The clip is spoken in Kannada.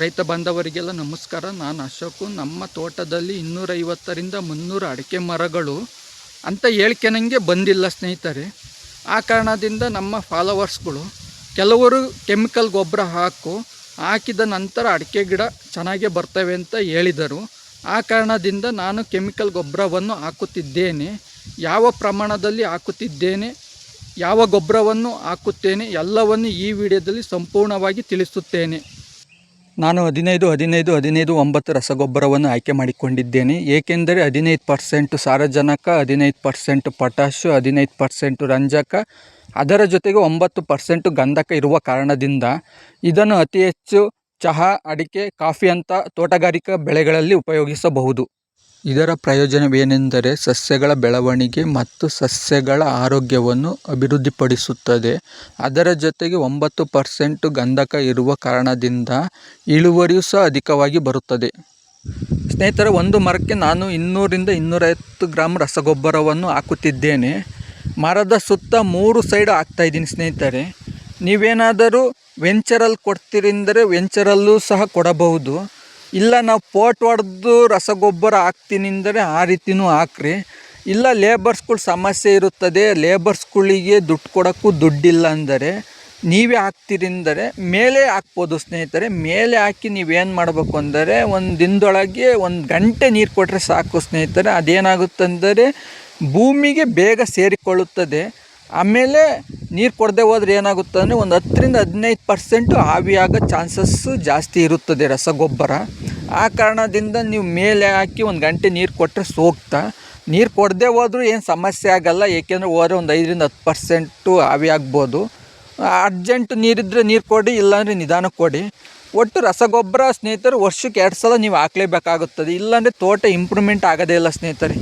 ರೈತ ಬಾಂಧವರಿಗೆಲ್ಲ ನಮಸ್ಕಾರ. ನಾನು ಅಶೋಕು. ನಮ್ಮ ತೋಟದಲ್ಲಿ ಇನ್ನೂರೈವತ್ತರಿಂದ ಮುನ್ನೂರು ಅಡಿಕೆ ಮರಗಳು ಅಂತ ಹೇಳ್ಕೆನಂಗೆ ಬಂದಿಲ್ಲ ಸ್ನೇಹಿತರೆ. ಆ ಕಾರಣದಿಂದ ನಮ್ಮ ಫಾಲೋವರ್ಸ್ಗಳು ಕೆಲವರು ಕೆಮಿಕಲ್ ಗೊಬ್ಬರ ಹಾಕು, ಹಾಕಿದ ನಂತರ ಅಡಿಕೆ ಗಿಡ ಚೆನ್ನಾಗೇ ಬರ್ತವೆ ಅಂತ ಹೇಳಿದರು. ಆ ಕಾರಣದಿಂದ ನಾನು ಕೆಮಿಕಲ್ ಗೊಬ್ಬರವನ್ನು ಹಾಕುತ್ತಿದ್ದೇನೆ. ಯಾವ ಪ್ರಮಾಣದಲ್ಲಿ ಹಾಕುತ್ತಿದ್ದೇನೆ, ಯಾವ ಗೊಬ್ಬರವನ್ನು ಹಾಕುತ್ತೇನೆ ಎಲ್ಲವನ್ನು ಈ ವಿಡಿಯೋದಲ್ಲಿ ಸಂಪೂರ್ಣವಾಗಿ ತಿಳಿಸುತ್ತೇನೆ. ನಾನು ಹದಿನೈದು ಹದಿನೈದು ಹದಿನೈದು, ಒಂಬತ್ತು ರಸಗೊಬ್ಬರವನ್ನು ಆಯ್ಕೆ ಮಾಡಿಕೊಂಡಿದ್ದೇನೆ. ಏಕೆಂದರೆ ಹದಿನೈದು ಪರ್ಸೆಂಟು ಸಾರಜನಕ, ಹದಿನೈದು ಪರ್ಸೆಂಟ್ ಪೊಟ್ಯಾಶು ಹದಿನೈದು ಪರ್ಸೆಂಟು ರಂಜಕ. ಅದರ ಜೊತೆಗೆ ಒಂಬತ್ತು ಪರ್ಸೆಂಟು ಗಂಧಕ ಇರುವ ಕಾರಣದಿಂದ ಇದನ್ನು ಅತಿ ಹೆಚ್ಚು ಚಹಾ, ಅಡಿಕೆ, ಕಾಫಿ ಅಂತ ತೋಟಗಾರಿಕಾ ಬೆಳೆಗಳಲ್ಲಿ ಉಪಯೋಗಿಸಬಹುದು. ಇದರ ಪ್ರಯೋಜನವೇನೆಂದರೆ ಸಸ್ಯಗಳ ಬೆಳವಣಿಗೆ ಮತ್ತು ಸಸ್ಯಗಳ ಆರೋಗ್ಯವನ್ನು ಅಭಿವೃದ್ಧಿಪಡಿಸುತ್ತದೆ. ಅದರ ಜೊತೆಗೆ ಒಂಬತ್ತು ಪರ್ಸೆಂಟು ಗಂಧಕ ಇರುವ ಕಾರಣದಿಂದ ಇಳುವರಿಯೂ ಸಹ ಅಧಿಕವಾಗಿ ಬರುತ್ತದೆ. ಸ್ನೇಹಿತರೆ, ಒಂದು ಮರಕ್ಕೆ ನಾನು ಇನ್ನೂರಿಂದ ಇನ್ನೂರೈವತ್ತು ಗ್ರಾಮ್ ರಸಗೊಬ್ಬರವನ್ನು ಹಾಕುತ್ತಿದ್ದೇನೆ. ಮರದ ಸುತ್ತ ಮೂರು ಸೈಡ್ ಹಾಕ್ತಾಯಿದ್ದೀನಿ ಸ್ನೇಹಿತರೆ. ನೀವೇನಾದರೂ ವೆಂಚರಲ್ಲಿ ಕೊಡ್ತೀರೆಂದರೆ ವೆಂಚರಲ್ಲೂ ಸಹ ಕೊಡಬಹುದು. ಇಲ್ಲ, ನಾವು ಪೋಟ್ ಹೊಡೆದು ರಸಗೊಬ್ಬರ ಹಾಕ್ತೀನಿ ಅಂದರೆ ಆ ರೀತಿನೂ ಹಾಕ್ರಿ. ಇಲ್ಲ ಲೇಬರ್ಸ್ಗಳ ಸಮಸ್ಯೆ ಇರುತ್ತದೆ ಲೇಬರ್ಸ್ಗಳಿಗೆ ದುಡ್ಡು ಕೊಡೋಕ್ಕೂ ದುಡ್ಡಿಲ್ಲ ಅಂದರೆ ನೀವೇ ಹಾಕ್ತೀರಿ ಅಂದರೆ ಮೇಲೆ ಹಾಕ್ಬೋದು ಸ್ನೇಹಿತರೆ. ಮೇಲೆ ಹಾಕಿ ನೀವೇನು ಮಾಡಬೇಕು ಅಂದರೆ ಒಂದು ದಿನದೊಳಗೆ ಒಂದು ಗಂಟೆ ನೀರು ಕೊಟ್ಟರೆ ಸಾಕು ಸ್ನೇಹಿತರೆ. ಅದೇನಾಗುತ್ತಂದರೆ ಭೂಮಿಗೆ ಬೇಗ ಸೇರಿಕೊಳ್ಳುತ್ತದೆ. ಆಮೇಲೆ ನೀರು ಕೊಡದೆ ಹೋದ್ರೆ ಏನಾಗುತ್ತೆ ಅಂದರೆ ಒಂದು ಹತ್ತರಿಂದ ಹದಿನೈದು ಪರ್ಸೆಂಟು ಆವಿಯಾಗೋ ಚಾನ್ಸಸ್ಸು ಜಾಸ್ತಿ ಇರುತ್ತದೆ ರಸಗೊಬ್ಬರ. ಆ ಕಾರಣದಿಂದ ನೀವು ಮೇಲೆ ಹಾಕಿ ಒಂದು ಗಂಟೆ ನೀರು ಕೊಟ್ಟರೆ ಸೂಕ್ತ. ನೀರು ಕೊಡದೆ ಹೋದರೂ ಏನು ಸಮಸ್ಯೆ ಆಗಲ್ಲ, ಏಕೆಂದರೆ ಹೋದ್ರೆ ಒಂದು ಐದರಿಂದ ಹತ್ತು ಪರ್ಸೆಂಟು ಆವಿ ಆಗ್ಬೋದು. ಅರ್ಜೆಂಟ್ ನೀರಿದ್ದರೆ ನೀರು ಕೊಡಿ, ಇಲ್ಲಾಂದರೆ ನಿಧಾನಕ್ಕೆ ಕೊಡಿ. ಒಟ್ಟು ರಸಗೊಬ್ಬರ ಸ್ನೇಹಿತರು ವರ್ಷಕ್ಕೆ ಎರಡು ಸಲ ನೀವು ಹಾಕ್ಲೇಬೇಕಾಗುತ್ತದೆ. ಇಲ್ಲಾಂದರೆ ತೋಟ ಇಂಪ್ರೂವ್ಮೆಂಟ್ ಆಗೋದೇ ಇಲ್ಲ ಸ್ನೇಹಿತರೆ.